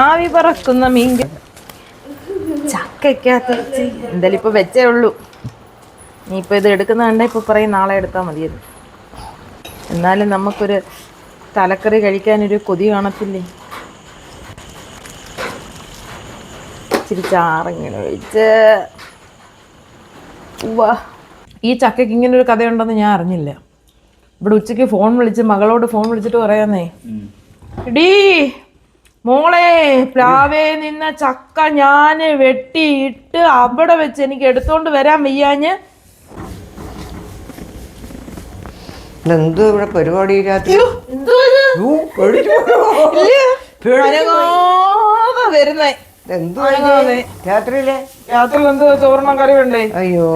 ആവി പറക്കുന്ന മീൻ ചക്കയ്ക്കകത്ത് വെച്ച് എന്തായാലും ഇപ്പൊ വെച്ചേ ഉള്ളൂ. നീ ഇപ്പൊ ഇത് എടുക്കുന്ന കണ്ട ഇപ്പൊ പറയും നാളെ എടുത്താൽ മതിയത് എന്നാലും നമുക്കൊരു തലക്കറി കഴിക്കാനൊരു കൊതി കാണത്തില്ലേ? ഇച്ചിരി ചാറിങ്ങനെ ഒഴിച്ച്. വാ ഈ ചക്കയ്ക്ക് ഇങ്ങനെ ഒരു കഥയുണ്ടെന്ന് ഞാൻ അറിഞ്ഞില്ല. ഇവിടെ ഉച്ചയ്ക്ക് ഫോൺ വിളിച്ച് മകളോട് ഫോൺ വിളിച്ചിട്ട് പറയാന്നേ. എടീ മോളെ പ്ലാവേ നിന്ന ചക്ക ഞാൻ വെട്ടിയിട്ട് അവിടെ വെച്ച് എനിക്ക് എടുത്തോണ്ട് വരാൻ വയ്യാഞ്ഞ്. എന്തോ ഇവിടെ പരിപാടി വരുന്നേ. രാത്രിയിലെ? രാത്രി എന്തോ ചോറിനും കറി വേണ്ടേ അയ്യോ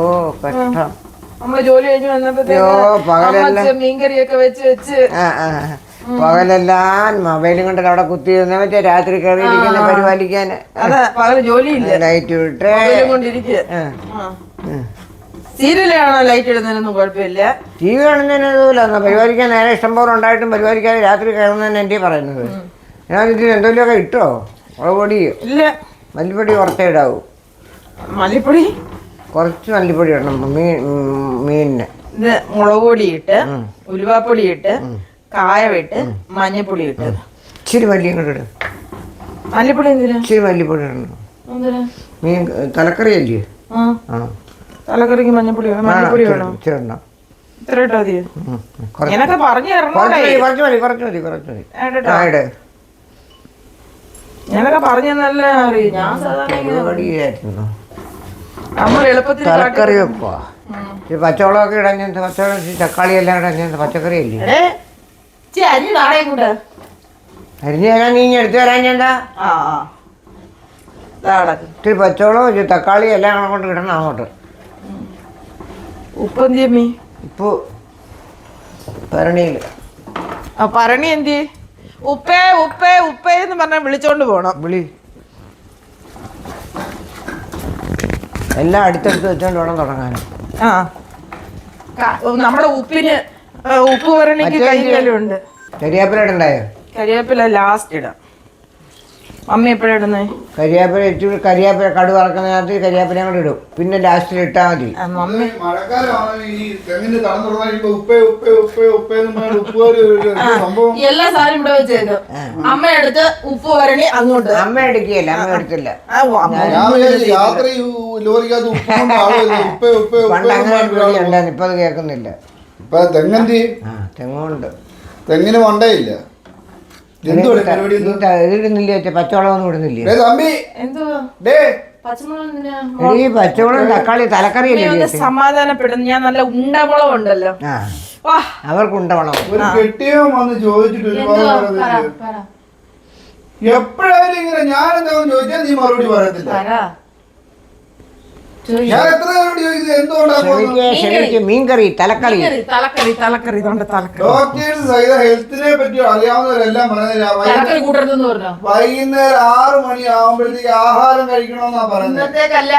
കഷ്ടം. നമ്മൾ ജോലി കഴിഞ്ഞു വന്നപ്പോ മീൻകറിയൊക്കെ വെച്ച് വെച്ച് പകലെല്ലാം മൊബൈലും കൊണ്ടല്ല അവിടെ കുത്തി ഇരുന്ന മറ്റേ രാത്രി കയറിയിരിക്കുന്ന പരിപാലിക്കാൻ. പകൽ ജോലിയില്ല. ലൈറ്റ് വിട്ട് സീരിയലാണോ ലൈറ്റ് ഇടുന്നതിനൊന്നും കുഴപ്പമില്ല? ടി വി കാണുന്നതിന് ഇതുമില്ല. പരിപാലിക്കാൻ നേരെ ഇഷ്ടംപോലെ ഉണ്ടായിട്ടും പരിപാലിക്കാതെ രാത്രി കയറുന്നതന്നെ എന്റെ പറയുന്നത്. ഞാൻ ഇതിന് എന്തെങ്കിലുമൊക്കെ ഇട്ടോ? മുളകുപൊടി. ഇല്ല. മല്ലിപ്പൊടി കുറച്ചേ ഇടാവൂ. മല്ലിപ്പൊടി? കുറച്ച് മല്ലിപ്പൊടി ഇടണം. മീൻ മീനിന്. മുളക് പൊടി ഇട്ട് ഉലുവാപ്പൊടി ഇട്ട് കായവിട്ട് മഞ്ഞപ്പൊടി ഇട്ടത്. ഇച്ചിരി മല്ലിയും കൂടെ ഇടും. മല്ലിപ്പൊടി എന്തിനാ? ഇച്ചിരി മല്ലിപ്പൊടി ഇടണം. എന്തിനാ? മീൻ തലക്കറി അല്ലേ? ആ. തലക്കറിക്ക് മഞ്ഞപ്പൊടി വേണം? ആ, മല്ലിപ്പൊടി ഇച്ചിരി- വേണം? ഇച്ചിരി ഇടണം. ഇത്ര ഇട്ടാ മതി ഉം, ഉം. കുറച്ച് ഇങ്ങനൊക്കെ പറഞ്ഞു കുറച്ച് മതി കുറച്ച് മതി കുറച്ച് മതി കുറച്ച് മതി. ഏട്ടാ ആ ഇട്. ഞാനൊക്കെ പറഞ്ഞു തന്നല്ല അറിയും ഞാൻ സാധാരണ ഇങ്ങനെ പരിപാടിയായിരുന്നു നമ്മൾ എളുപ്പത്തിൽ കാട്ടി- തലക്കറി വെക്കുക ഈ പച്ചവളമൊക്കെ ഇടാൻ പച്ചവളം തക്കാളി എല്ലാം ഇടാൻ പച്ചക്കറി അല്ലേ? ഇച്ചിരി അരി നാളെ കൂടെ അരിഞ്ഞ് തരാൻ നീ ഇനി എടുത്തു തരാൻ എന്താ? ആ ആ. ദാ കിടക്ക്. ഇത്തിരി പച്ചവളവും ഇച്ചിരി തക്കാളി എല്ലാം കൊണ്ട് ഇടണം അങ്ങോട്ട്. ഉപ്പന്തിയമ്മി ഇപ്പോൾ ഭരണിയിൽ ആ പറണി എന്തി? ഉപ്പേ ഉപ്പേ ഉപ്പേ എന്ന് പറഞ്ഞാൽ വിളിച്ചോണ്ട് പോണം. വിളി. എല്ലാം അടുത്തടുത്ത് വെച്ചോണ്ട് വേണം തുടങ്ങാൻ. ആ. ക- നമ്മുടെ ഉപ്പിന് ആ, ഉപ്പ് ഭരണിക്ക് മറ്റേ കൈകാലുണ്ട് കരിയാപ്പില ഇടണ്ടായോ കരിയാപ്പില ലാസ്റ്റ് ഇടാം. മമ്മി എപ്പോഴാ ഇടുന്നേ? കരിയാപ്പില ഇച്ചിരി കരിയാപ്പില കടു വറക്കുന്നതിനകത്ത് കരിയാപ്പില കൂടെ ഇടും. പിന്നെ ലാസ്റ്റിൽ ഇട്ടാൽ മതി. മമ്മി എല്ലാ സാധനം ഇവിടെ വെച്ചേക്കും അമ്മ എടുത്ത് ഉപ്പ് വരണി അങ്ങോട്ട്. അമ്മ എടുക്കുകയല്ല അമ്മ എടുത്തില്ല. പണ്ട് അങ്ങനെ ഇപ്പൊ അത് കേൾക്കുന്നില്ല. ഇപ്പൊ തെങ്ങന്തി ആ തെങ്ങുണ്ട്. തെങ്ങിന് മണ്ടയില്ല. പച്ചവളമൊന്നും ഇടുന്നില്ല? തമ്പി. ഡേ? ഈ തക്കാളി തലക്കറി സമാധാനപ്പെടുന്നു. ഞാൻ നല്ല ഉണ്ടമുളക് ഉണ്ടല്ലോ വാ. അവർക്ക് പറഞ്ഞിട്ട് എപ്പോഴായാലും ഇങ്ങനെ ഞാൻ എന്താ ചോദിച്ചാൽ നീ മറുപടി പറയത്തില്ല. ഞാൻ എത്ര നേരോട് ചോദിക്കുന്നത് എന്തുകൊണ്ടാണ് ക്ഷമിക്ക് മീൻകറി. തലക്കറി. തലക്കറി തലക്കറി. തലക്കറി ഇതുകൊണ്ട് തലക്കറി. ഡോക്ടേഴ്സ് സഹിത ഹെൽത്തിനെ പറ്റി അറിയാവുന്നവരെല്ലാം പറഞ്ഞില്ല തലക്കറി കൂട്ടരുതെന്ന് പറഞ്ഞോ? വൈകുന്നേരം ആറ് മണി ആവുമ്പോഴത്തേക്ക് ആഹാരം കഴിക്കണമെന്നാ പറഞ്ഞത് ഇന്നത്തേക്കല്ല.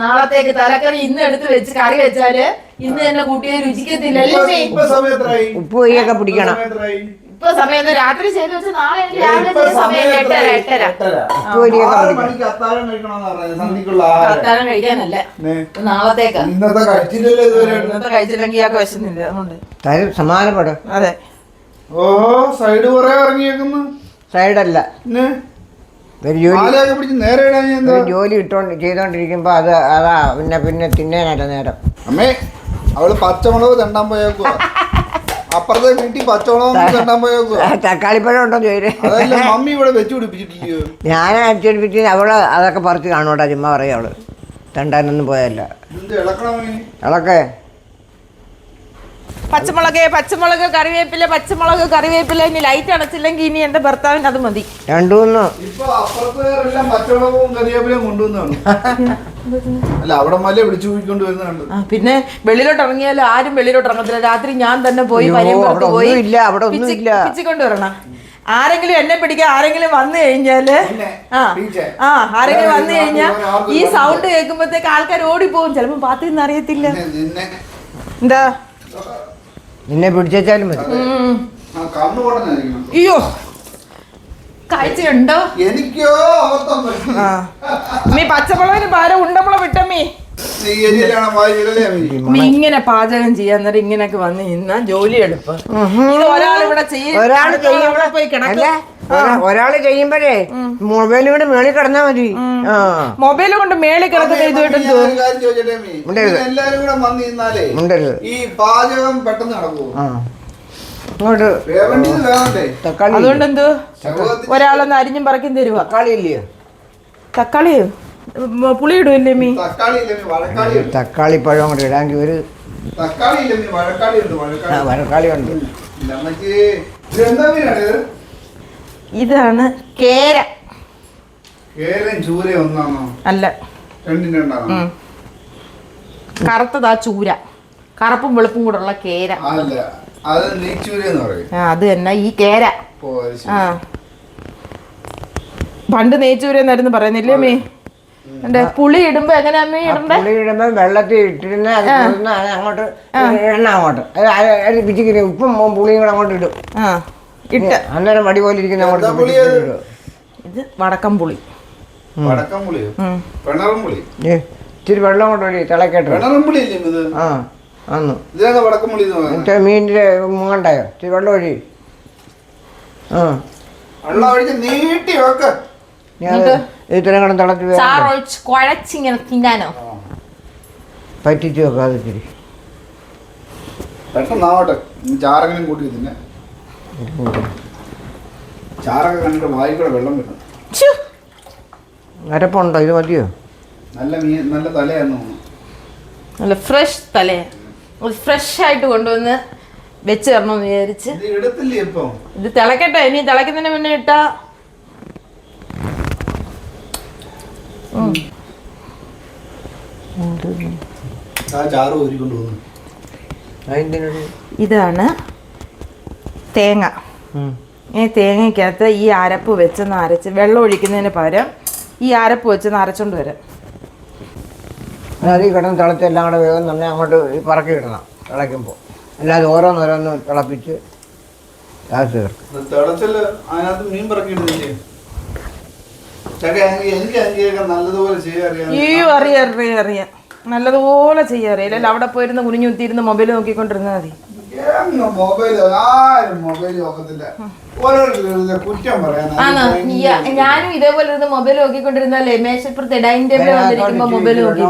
നാളത്തേക്ക് തലക്കറി ഇന്ന് എടുത്ത് വെച്ച് കറി വെച്ചാൽ ഇന്ന് തന്നെ കൂട്ടിയെ രുചിക്കത്തില്ല. ഇപ്പൊ- സമയത്രായി ഉപ്പ് കൈയൊക്കെ പിടിക്കണം. ഇപ്പൊ രാത്രി ചെയ്ത് വെച്ച് നാളെ എനിക്ക് രാവിലെ സമയം എട്ടര എട്ടര. അത്താഴം കഴിക്കാനല്ല. നാളത്തേക്കാ. ഇന്നത്തെ കഴിച്ചില്ലല്ലോ ഇതുവരെ. ഇന്നത്തെ കഴിച്ചില്ലെങ്കിൽ ഇയാൾക്ക് വിശന്നില്ല. അതുകൊണ്ട്. തരും. സമാനപ്പെടും അതെ. ഓ സൈഡ് കുറെ ഇറങ്ങിയേക്കുന്നു. സൈഡല്ല. ഒരു ജോലി ഇട്ടോണ്ട് ചെയ്തോണ്ടിരിക്കുമ്പോ അത് അതാ പിന്നെ പിന്നെ തിന്നേനല്ല നേരം. അമ്മേ അവൾ പച്ചമുളക് തണ്ടാൻ പോയേക്കുവാ. അപ്പുറത്തെ വീട്ടിൽ തക്കാളിപ്പഴം ഉണ്ടോ ചോദിച്ചു. അതല്ല മമ്മി ഇവിടെ വെച്ചു പിടിപ്പിച്ചിട്ടില്ലയോ ഞാൻ അടിച്ചടിപ്പിച്ച് അവൾ അതൊക്കെ പറിച്ച് കാണൂട്ടാ ചുമ്മാ പറയും അവൾ. തണ്ടാനൊന്നും പോയല്ല ഇളക്കണമേ അവളൊക്കെ പച്ചമുളക് പച്ചമുളക് കറിവേപ്പില പച്ചമുളക് കറിവേപ്പില ഇനി ലൈറ്റ് അടച്ചില്ലെങ്കിൽ ഇനി എന്റെ ഭർത്താവിന് അത് മതി. രണ്ടു മൂന്ന് ഇപ്പൊ അപ്പുറത്തുകാരെല്ലാം പച്ചമുളകും കൊണ്ടുവന്നാണ് അല്ല അവിടെ മല പിടിച്ചു പോയിക്കൊണ്ട് വരുന്നുണ്ട് പിന്നെ വെളിയിലോട്ട് ഇറങ്ങിയാലും ആരും വെളിയിലോട്ട് ഇറങ്ങത്തില്ല. രാത്രി ഞാൻ തന്നെ പോയി അയ്യോ, പോയി ഇല്ല അവിടെ ഒന്നും ഇല്ല പിച്ചിക്കൊണ്ട് വരണം. ആരെങ്കിലും എന്നെ പിടിക്കാൻ ആരെങ്കിലും വന്നു കഴിഞ്ഞാൽ ആ. ആ ആരെങ്കിലും വന്നു കഴിഞ്ഞാൽ ഈ സൗണ്ട് കേൾക്കുമ്പോഴത്തേക്ക് ആൾക്കാർ ഓടിപ്പോകും ചിലപ്പോൾ പാത്തിൽ നിന്ന് അറിയത്തില്ല എന്താ? നിന്നെ പിടിച്ചാലും മതി. ആ കണ്ണു പൊട്ടനായിരിക്കണം അയ്യോ. കാഴ്ചയുണ്ടോ? എനിക്കോ മീ പച്ചമുളകിന് പകരം ഉണ്ടമുളക് വിട്ടമ്മി. ഇങ്ങനെ പാചകം ചെയ്യാൻ നേരം ഇങ്ങനെയൊക്കെ വന്ന് നിന്നാ ജോലി എളുപ്പം. ഇത് ഒരാൾ ഇവിടെ ചെയ്യും. ഒരാൾ പോയി അല്ല ഒരാൾ ചെയ്യുമ്പോഴേ മൊബൈലും കൊണ്ട് മേളിൽ കിടന്നാ മതി ആ മൊബൈൽ കൊണ്ട് മേളിൽ കിടക്കുന്ന ഇതുമായിട്ട്. എല്ലാരും കൂടെ വന്ന് നിന്നാലേ ഈ പാചകം പെട്ടെന്ന് നടക്കുമോ അതുകൊണ്ട് എന്ത് ഒരാളൊന്ന് അരിഞ്ഞും പറക്കും തരുവ തക്കാളി ഇല്ലയോ തക്കാളി പുളി ഇടുമല്ലേ മീ തക്കാളി ഇല്ലമ്മി വഴക്കാളി തക്കാളി പഴം കൊണ്ട് ഇടാമെങ്കിൽ ഒരു വഴക്കാളി ഉണ്ട് വഴക്കാളി ഉണ്ട് ഇല്ല, അമ്മച്ചി ഇത് എന്താ മീനാണ് ഇത് ഇതാണ് കേര കേരൻ ചൂര ഒന്നാണോ? അല്ല. രണ്ടിന്റെ രണ്ടാണോ. കറുത്തതാ ചൂര. കറുപ്പും വെളുപ്പും കൂടെ ഉള്ള കേര. അല്ല അത് നെയ്ച്ചൂര എന്ന് പറയും. ആ അത് തന്നെ ഈ കേര. ആ. പണ്ട് നെയ്ച്ചൂര എന്നായിരുന്നു പറയുന്നില്ലേ അമ്മേ? എന്റെ പുളി ഇടുമ്പോ എങ്ങനെയാ അമ്മ ഇടണ്ടേ? പുളി ഇടുമ്പോ വെള്ളത്തിൽ ഇട്ടിരുന്ന അങ്ങോട്ട് എണ്ണ അങ്ങോട്ട്. അത് അത് ഉപ്പും പുളിയും കൂടെ അങ്ങോട്ട് ഇടും. ആ. ഇട്ട്. അന്നേരം മടി പോലെ ഇരിക്കുന്ന പുളി ഇത് വടക്കം പുളി. വടക്കം പുളിയോ പിണറും പുളി? ഇച്ചിരി വെള്ളം കൊണ്ട് ഒഴി തിളക്കട്ടെ പിണറും പുളി ഇത് ആ അന്ന്. വടക്കം പുളി മീനിന്റെ മുങ്ങണ്ടായോ? ഇച്ചിരി വെള്ളം ഒഴി. ആ. വെള്ളം ഒഴിച്ച് നീട്ടി വെക്ക. ഞാൻ ഇത്രയും കൂടെ തിളച്ച് കുഴച്ചിങ്ങനെ തിന്നാനോ? പറ്റിച്ച് വെക്കാം ഇച്ചിരി പെട്ടെന്നാവട്ടെ. ചാറെങ്കിലും കൂട്ടി തിന്നെ. ചാറൊക്കെ കണ്ടിട്ട് വായി കൂടെ വെള്ളം കിട്ടും. ഛു, അരപ്പുണ്ടോ? ഇത് മതിയോ? നല്ല മീൻ നല്ല തലയാന്ന് തോന്നുന്നു. നല്ല ഫ്രഷ് തലയാ. ഫ്രഷ് ആയിട്ട് കൊണ്ടുവന്ന് വെച്ച് തരണമെന്ന് വിചാരിച്ച്. ഇത് തിളക്കട്ടെ. ഇനി തിളക്കുന്നതിന് മുന്നേ ഇട്ടാ. ഇതാണ് തേങ്ങ. ഈ തേങ്ങയ്ക്കകത്ത് ഈ അരപ്പ് വെച്ചൊന്ന് അരച്ച് വെള്ളം ഒഴിക്കുന്നതിന് പകരം ഈ അരപ്പ് വെച്ചൊന്ന് അരച്ചോണ്ട് വരാം. അതിൽ കിടന്ന് തിളച്ച് എല്ലാം കൂടെ വേഗം തന്നെ അങ്ങോട്ട് പറക്കി ഇടണം തിളയ്ക്കുമ്പോൾ. അല്ലാതെ ഓരോന്നോരോന്ന് തിളപ്പിച്ച് അറിയാം. അയ്യോ അറിയാം അറിയാം അറിയാം. നല്ലതുപോലെ ചെയ്യാൻ അറിയില്ല അവിടെ പോയിരുന്ന് കുനിഞ്ഞു കുത്തിയിരുന്ന് മൊബൈൽ നോക്കിക്കൊണ്ടിരുന്നാൽ മതി. മൊബൈൽ ആരും മൊബൈൽ നോക്കത്തില്ല. ഓരോരുത്തരുടെ കുറ്റം പറയാൻ ആണോ? ഞാനും ഇതേപോലെ ഇരുന്ന് മൊബൈൽ നോക്കിക്കൊണ്ടിരുന്നല്ലേ മേശപ്പുറത്തെ ഡൈനിങ് ടേബിൾ വന്നിരിക്കുമ്പോ മൊബൈൽ നോക്കി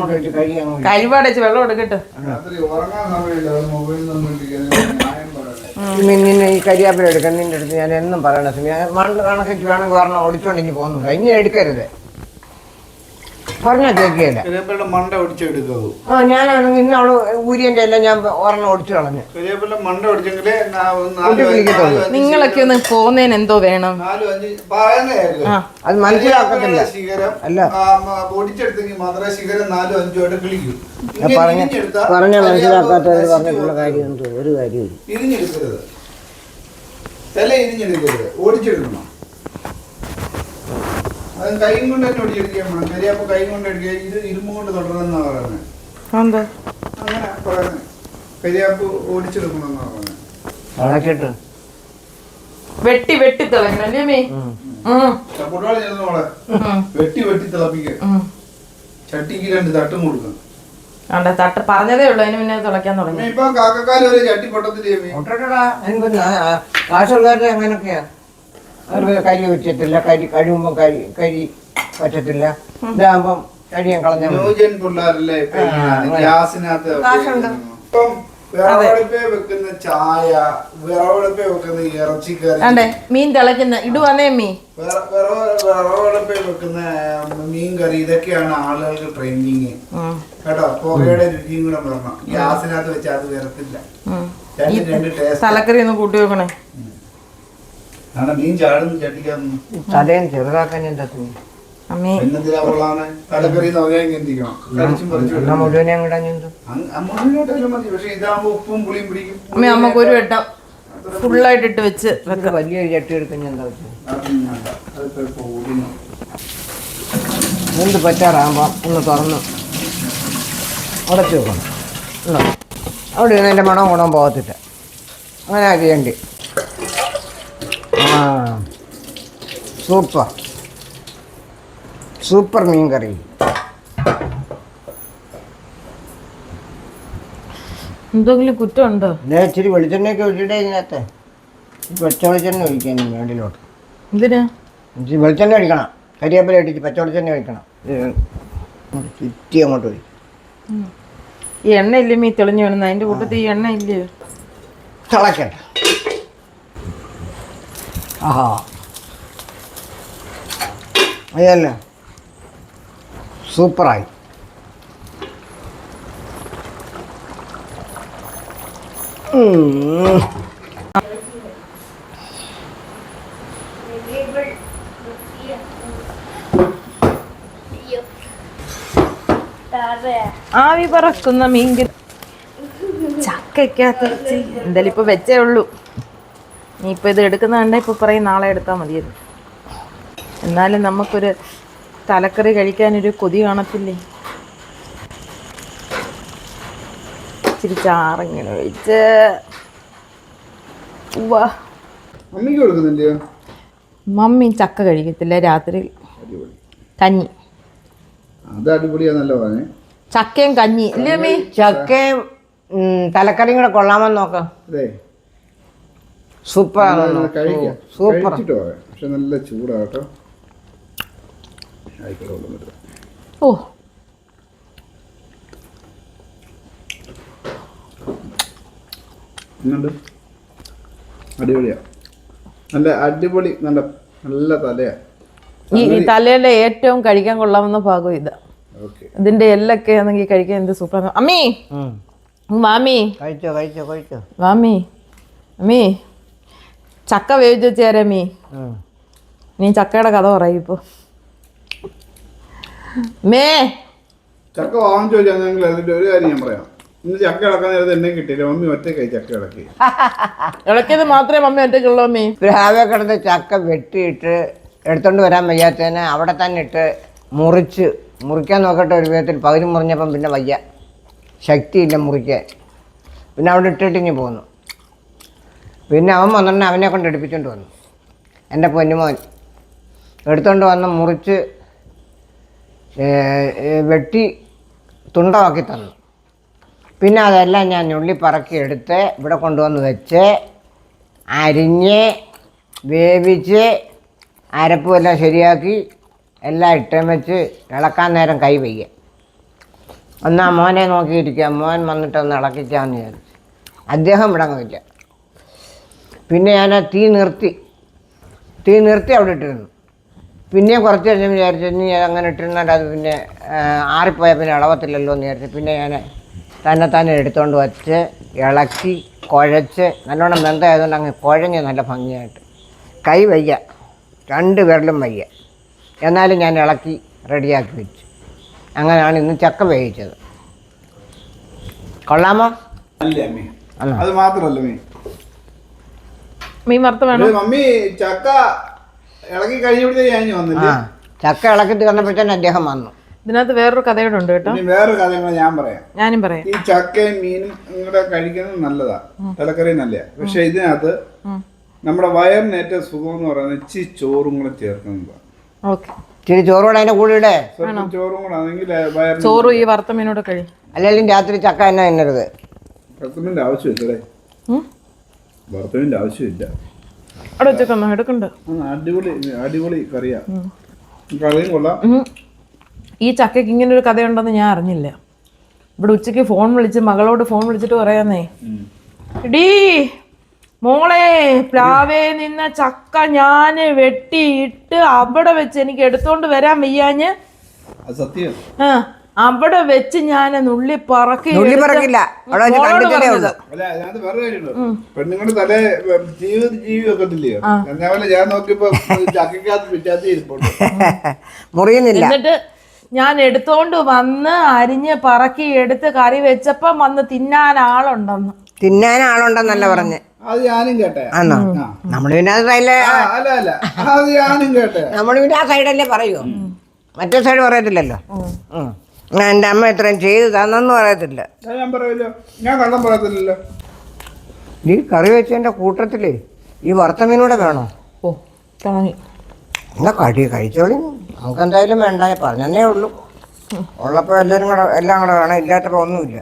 കഴിവടച്ച് വെള്ളം എടുക്കട്ടെ ഉറങ്ങാൻ സമയമില്ല മൊബൈൽ നിന്നെ ഈ കരിയാപ്പിലെടുക്കാൻ നിന്റെ അടുത്ത് ഞാൻ എന്നും പറയണ സമയം. മണ്ണ് കണക്കിട്ട് വേണമെങ്കിൽ പറഞ്ഞാൽ ഓടിച്ചോണ്ട് ഇനി പോകുന്നു കഴിഞ്ഞ എടുക്കരുത്. പറഞ്ഞാൽ കേൾക്കുകയില്ല കരിവേപ്പില മണ്ട ആ ഞാനാണെങ്കിൽ ഇന്ന് അവൾ ഊരിയന്റെ എല്ലാം ഞാൻ ഒരെണ്ണം ഒടിച്ചു കളഞ്ഞു. കരിവേപ്പില മണ്ട ഒടിച്ചെങ്കിലേ നിങ്ങളൊക്കെ ഒന്ന് പോന്നേന് എന്തോ വേണം. അത് മനസ്സിലാക്കത്തില്ല. അല്ല. ഒടിച്ചെടുത്തെങ്കിൽ മാത്രമേ ശിഖരം നാലും അഞ്ചും ആയിട്ട് കിളിക്കൂ. ഞാൻ ഇങ്ങനെ പറഞ്ഞ പറഞ്ഞ മനസ്സിലാക്കാത്തവർ പറഞ്ഞിട്ടുള്ള കാര്യം ഒരു കാര്യമില്ല ഇരിഞ്ഞെടുക്കരുത് തല ഇരിഞ്ഞെടുക്കരുത് ഓടിച്ചെടുക്കണം. അത് കൈ കൊണ്ട് തന്നെ ഒടിച്ചെടുക്കാൻ വേണം. കരിയാപ്പ് കൈ കൊണ്ട് എടുക്കുക ഇത് ഇരുമ്പ് കൊണ്ട് തുടരണമെന്നാ പറയുന്നത് എന്താ അങ്ങനെ പറയുന്നത് കരിയാപ്പ് ഓടിച്ചെടുക്കണമെന്നാ പറയുന്നത് അടച്ചിട്ട് വെട്ടി വെട്ടി തിളങ്ങണം അല്ലേ മീ ഉം. ചപ്പൊട്ടാളി ചെല്ലുന്ന വെട്ടി വെട്ടി തിളപ്പിക്കുക. ചട്ടിക്ക് രണ്ട് തട്ടും കൊടുക്കണം. ആണ്ടെ, തട്ട് പറഞ്ഞതേ ഉള്ളൂ. അതിന് പിന്നെ തുളയ്ക്കാൻ തുടങ്ങി. ഇപ്പൊ കാക്കക്കാലം ഒരു ചട്ടി പൊട്ടത്തില്ലേ കാശുള്ളവരുടെ അങ്ങനെയൊക്കെയാ കരി വെച്ചിട്ടില്ല കരി കഴിയുമ്പോൾ കരി കരി പറ്റത്തില്ല. ഇതാകുമ്പം കഴിയാൻ കളഞ്ഞ ന്യൂജൻ പിള്ളേരല്ലേ ഗ്യാസിനകത്ത്. ഇപ്പം വിറവടുപ്പേ വെക്കുന്ന ചായ വിറവടുപ്പേ വെക്കുന്ന ഇറച്ചിക്കറി ആണ്ടെ മീൻ തിളയ്ക്കുന്ന ഇടുവന്നേ മീ. വിറ- വിറവ- വിറവടുപ്പേ വെക്കുന്ന മീൻ കറി ഇതൊക്കെയാണ് ആളുകൾക്ക് ട്രെൻഡിങ് കേട്ടോ? പുകയുടെ രുചിയും കൂടെ പറഞ്ഞു ഗ്യാസിനകത്ത് വെച്ചാൽ അത് വരത്തില്ല. രണ്ട് രണ്ട് ടേസ്റ്റ് തലക്കറി ഒന്ന് കൂട്ടി വെക്കണേ. മീൻ ചാടുന്നു ചട്ടിക്കാന്ന് തലയും ചെറുതാക്കാൻ എന്താ അമ്മേ. പിന്നെന്തിനാ കൊള്ളാണ് മുഴുവനെ മതി. പക്ഷെ ഇതാകുമ്പോ ഉപ്പും പുളിയും പിടിക്കും. അമ്മ അമ്മയ്ക്ക് ഒരു വട്ടം ഫുള്ളായിട്ട് ഇട്ട് വെച്ച് വെക്കാം. വലിയൊരു ചട്ടി എടുക്കാൻ എന്താ പറ്റാറാകുമ്പോൾ ഒന്ന് തുറന്ന് ഉടച്ചു വെക്കണം. അവിടെ ഇരുന്ന് എന്റെ മണം ഗുണം പോകത്തില്ല. അങ്ങനെ ചെയ്യണ്ടി ആ സൂപ്പർ. സൂപ്പർ മീൻ കറി എന്തെങ്കിലും കുറ്റമുണ്ടോ? ഞാൻ ഇച്ചിരി വെളിച്ചെണ്ണയൊക്കെ ഒഴിച്ചിട്ടേ ഇതിനകത്ത്. പച്ച വെളിച്ചെണ്ണ ഒഴിക്കാൻ വേണ്ടിലോട്ട്. എന്തിനാ? ഇച്ചിരി വെളിച്ചെണ്ണ ഒഴിക്കണം. കരിയാപ്പില ഇടിച്ച് പച്ച വെളിച്ചെണ്ണ ഒഴിക്കണം ചുറ്റി അങ്ങോട്ട് ഒഴിക്കും. ഈ എണ്ണ ഇല്ലേ മീ തെളിഞ്ഞു വേണം അതിന്റെ കൂട്ടത്തിൽ ഈ എണ്ണ ഇല്ലേ തിളക്കട്ടെ ആഹാ. അതല്ല സൂപ്പറായി. ആവി പറക്കുന്ന മീൻകറി ചക്കയ്ക്കകത്ത് എന്തായാലും ഇപ്പൊ വെച്ചേ ഉള്ളൂ. നീ ഇപ്പൊ ഇത് എടുക്കുന്ന കണ്ട ഇപ്പോൾ പറയും നാളെ എടുത്താൽ മതിയത് എന്നാലും നമുക്കൊരു തലക്കറി കഴിക്കാനൊരു കൊതി കാണത്തില്ലേ? ഇച്ചിരി ചാറിങ്ങനെ ഒഴിച്ച്. മമ്മി ചക്ക കഴിക്കത്തില്ല രാത്രി. കഞ്ഞി. അത് അടിപൊളിയാന്നല്ലോ പറഞ്ഞേ ചക്കയും കഞ്ഞി. ഇല്ലേ ചക്കയും തലക്കറിയും കൂടെ കൊള്ളാമെന്ന് നോക്കാം. സൂപ്പറാണ് സൂപ്പർ. കഴിച്ചിട്ട്? പറയാം പക്ഷെ നല്ല ചൂടാട്ടോ. ഓ. എന്നുണ്ട് അടിപൊളിയാ. നല്ല അടിപൊളി നല്ല നല്ല തലയാ. ഈ തലയുടെ തലയിലെ ഏറ്റവും കഴിക്കാൻ കൊള്ളാവുന്ന ഭാഗം ഇതാ. ഓക്കെ. ഇതിന്റെ എല്ലൊക്കെ ആണെങ്കിൽ കഴിക്കാൻ എന്ത് സൂപ്പർ അമ്മീ. മാമി കഴിച്ചോ കഴിച്ചോ കഴിച്ചോ. മാമി അമ്മി. ചക്ക വേവിച്ച് വെച്ചേരാ മീ നീ ചക്കയുടെ കഥ പറയും ഇപ്പൊ. മേ. ചക്ക വാങ്ങിച്ചു വെച്ചാൽ ഞങ്ങൾ അതിന്റെ ഒരു കാര്യം ഞാൻ പറയാം. ഇന്ന് ചക്ക ഇളക്കാൻ നേരത്തെ എന്നെ കിട്ടിയില്ല. മമ്മി ഒറ്റക്കായി ചക്ക ഇളക്കി. ഇളക്കിയത് മാത്രമേ മമ്മി ഒറ്റയ്ക്കുള്ളൂ മമ്മി. രാവിലെ കിടന്ന് ചക്ക വെട്ടിയിട്ട് എടുത്തോണ്ട് വരാൻ വയ്യാത്തേന് അവിടെ തന്നെ ഇട്ട് മുറിച്ച് മുറിക്കാൻ നോക്കട്ടെ ഒരു വിധത്തിൽ. പകുതി മുറിഞ്ഞപ്പം പിന്നെ വയ്യ. ശക്തിയില്ല മുറിക്കാൻ. പിന്നെ അവിടെ ഇട്ടിട്ടിങ്ങി പോകുന്നു പോന്നു. പിന്നെ അവൻ വന്നിട്ട് അവനെ കൊണ്ട് എടുപ്പിച്ചുകൊണ്ട് വന്നു. എന്റെ പൊന്നുമോൻ. എടുത്തുകൊണ്ട് വന്ന് മുറിച്ച് വെട്ടി തുണ്ടമാക്കി തന്നു. പിന്നെ അതെല്ലാം ഞാൻ ഉള്ളി പറക്കി എടുത്ത് ഇവിടെ കൊണ്ടുവന്ന് വെച്ച് അരിഞ്ഞ് വേവിച്ച് അരപ്പും എല്ലാം ശരിയാക്കി എല്ലാം ഇട്ടം വെച്ച് ഇളക്കാൻ നേരം കൈ വയ്യ. ഒന്നാ മോനെ നോക്കിയിരിക്കാം. മോൻ വന്നിട്ട് ഒന്ന് ഇളക്കിക്കാമെന്ന് വിചാരിച്ചു. അദ്ദേഹം ഇവിടെ പിന്നെ ഞാൻ ആ തീ നിർത്തി. തീ നിർത്തി അവിടെ ഇട്ടിരുന്നു. പിന്നെ കുറച്ച് കഴിഞ്ഞ് വിചാരിച്ചു ഞാൻ അങ്ങനെ ഇട്ടിരുന്നാൽ അത് പിന്നെ ആറിപ്പോയാൽ പിന്നെ ഇളവത്തില്ലല്ലോ എന്ന് വിചാരിച്ചു. പിന്നെ ഞാൻ തന്നെ തന്നെ എടുത്തുകൊണ്ട് വച്ച് ഇളക്കി കുഴച്ച് നല്ലോണം ബന്ധമായതുകൊണ്ട് അങ്ങ് കുഴഞ്ഞ് നല്ല ഭംഗിയായിട്ട്. കൈ വയ്യ. രണ്ട് വിരലും വയ്യ. എന്നാലും ഞാൻ ഇളക്കി റെഡിയാക്കി വെച്ചു. അങ്ങനെയാണ് ഇന്ന് ചക്ക വേവിച്ചത്. കൊള്ളാമോ? അല്ല? അത് മാത്രമല്ല മീൻ വറുത്ത് വേണം. മമ്മി ചക്ക ഇളക്കി കഴിഞ്ഞിട്ട് ഞാൻ വന്നില്ല. ചക്ക ഇളക്കിട്ട് തീർന്നപ്പോഴത്തേന് അദ്ദേഹം വന്നു. ഇതിനകത്ത് വേറൊരു കഥയോട് ഉണ്ട് കേട്ടോ. വേറൊരു കഥ ഞാൻ പറയാം. ഞാനും പറയാം. ഈ ചക്കയും മീനും കൂടെ കഴിക്കുന്നത് നല്ലതാ. തലക്കറി നല്ലതാ പക്ഷെ ഇതിനകത്ത് നമ്മുടെ വയറിന് ഏറ്റവും സുഖം എന്ന് പറയുന്നത് ഇച്ചി ചോറും കൂടെ ചേർക്കുന്നതാണ് ഓക്കെ. ഇച്ചിരി ചോറോടെ അതിന്റെ കൂടെ ഇടേ ചോറും കൂടെ ആണെങ്കിൽ വയറിന് ചോറും ഈ വറുത്ത മീനോട് കഴി. അല്ലെങ്കിൽ രാത്രി ചക്ക തന്നെ തിന്നരുത്? ഭർത്തമിന്റെ ഭർത്തമിന്റെ ആവശ്യമില്ല. അവിടെ വെച്ചേക്കമ്മ എടുക്കണ്ട. ആ, അടിപൊളി അടിപൊളി കറിയാ. കറിയും കൊള്ളാം. ഈ ചക്കയ്ക്ക് ഇങ്ങനെ ഒരു കഥയുണ്ടെന്ന് ഞാൻ അറിഞ്ഞില്ല. ഇവിടെ ഉച്ചയ്ക്ക് ഫോൺ വിളിച്ച് മകളോട് ഫോൺ വിളിച്ചിട്ട് പറയാന്നേ. ഇടീ മോളെ പ്ലാവേ നിന്ന ചക്ക ഞാൻ വെട്ടിയിട്ട് അവിടെ വെച്ച് എനിക്ക് എടുത്തോണ്ട് വരാൻ വയ്യാഞ്ഞ്. സത്യം. ആ. അവിടെ വെച്ച് ഞാൻ നുള്ളി പറക്കി നുള്ളി പറക്കില്ല. അവിടെ വെച്ച് കണ്ടിട്ടേ ഉള്ളൂ. അല്ല വേറെ കാര്യമുണ്ട്. പെണ്ണുങ്ങളുടെ തല ജീവിത ജീവി വെക്കത്തില്ലയോ എന്നപോലെ ഞാൻ നോക്കിയപ്പോ മുറിയുന്നില്ല. എന്നിട്ട് ഞാൻ എടുത്തോണ്ട് വന്ന് അരിഞ്ഞ് പറക്കി എടുത്ത് കറി വെച്ചപ്പം വന്ന് തിന്നാൻ ആളുണ്ടെന്ന്. തിന്നാൻ ആളുണ്ടെന്നല്ല പറഞ്ഞ്. അത് ഞാനും കേട്ടെ. ആന്നോ? ആ. നമ്മൾ പിന്നെ ആ സൈഡിലെ അല്ല അല്ല. അത് ഞാനും കേട്ടെ. നമ്മൾ പിന്നെ ആ സൈഡല്ലേ പറയൂ. മറ്റേ സൈഡ് പറയത്തില്ലല്ലോ. എന്റെ അമ്മ ഇത്രയും ചെയ്ത് തന്നെന്ന് പറയത്തില്ല. ഞാൻ പറയല്ലോ. ഞാൻ കള്ളം പറയത്തില്ലല്ലോ. ഈ കറി വെച്ചതിന്റെ കൂട്ടത്തിലേ ഈ വറുത്ത മീനൂടെ വേണോ? ഓ താങ്ങി. എന്നാ കടി കഴിച്ചോളി. നമുക്ക് എന്തായാലും വേണ്ട പറഞ്ഞതേ ഉള്ളൂ. ഉള്ളപ്പോൾ എല്ലാവരും കൂടെ എല്ലാം കൂടെ വേണം ഇല്ലാത്തപ്പോൾ ഒന്നുമില്ല.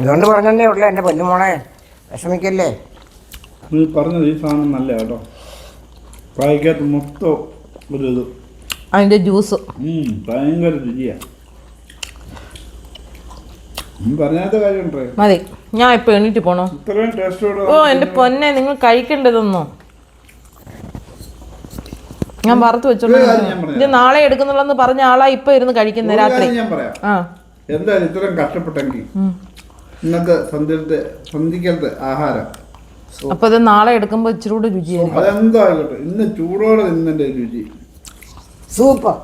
ഇതുകൊണ്ട് പറഞ്ഞേ ഉള്ളൂ എന്റെ പൊന്നുമോളെ വിഷമിക്കല്ലേ? നീ പറഞ്ഞത് ഈ സാധനം നല്ല കേട്ടോ. പായ്ക്കകത്ത് മൊത്തം ഒരു ഇത്. അതിന്റെ ജ്യൂസ്. ഭയങ്കര രുചിയാ. നീ പറഞ്ഞാത്ത കാര്യമുണ്ടേ മതി. ഞാൻ ഇപ്പൊ എണീറ്റ് പോണോ? ഓ എന്റെ പൊന്നെ നിങ്ങൾ കഴിക്കേണ്ടതൊന്നോ? ഞാൻ വറുത്ത് വെച്ചോളൂ. ഇത് നാളെ എടുക്കുന്നുള്ളെന്ന് പറഞ്ഞ ആളാ ഇപ്പൊ ഇരുന്ന് കഴിക്കുന്ന രാത്രി. ആ. എന്തായാലും ഇത്രയും കഷ്ടപ്പെട്ടെങ്കിൽ ഇന്നത്തെ സന്ധ്യത്തെ സന്ധിക്കലത്തെ ആഹാരം. അപ്പൊ ഇത് നാളെ എടുക്കുമ്പോ ഇച്ചിരി കൂടെ രുചിയായിരിക്കും. അതെന്തോ ഇന്ന് ചൂടോടെ നിന്നെ രുചി. സൂപ്പർ.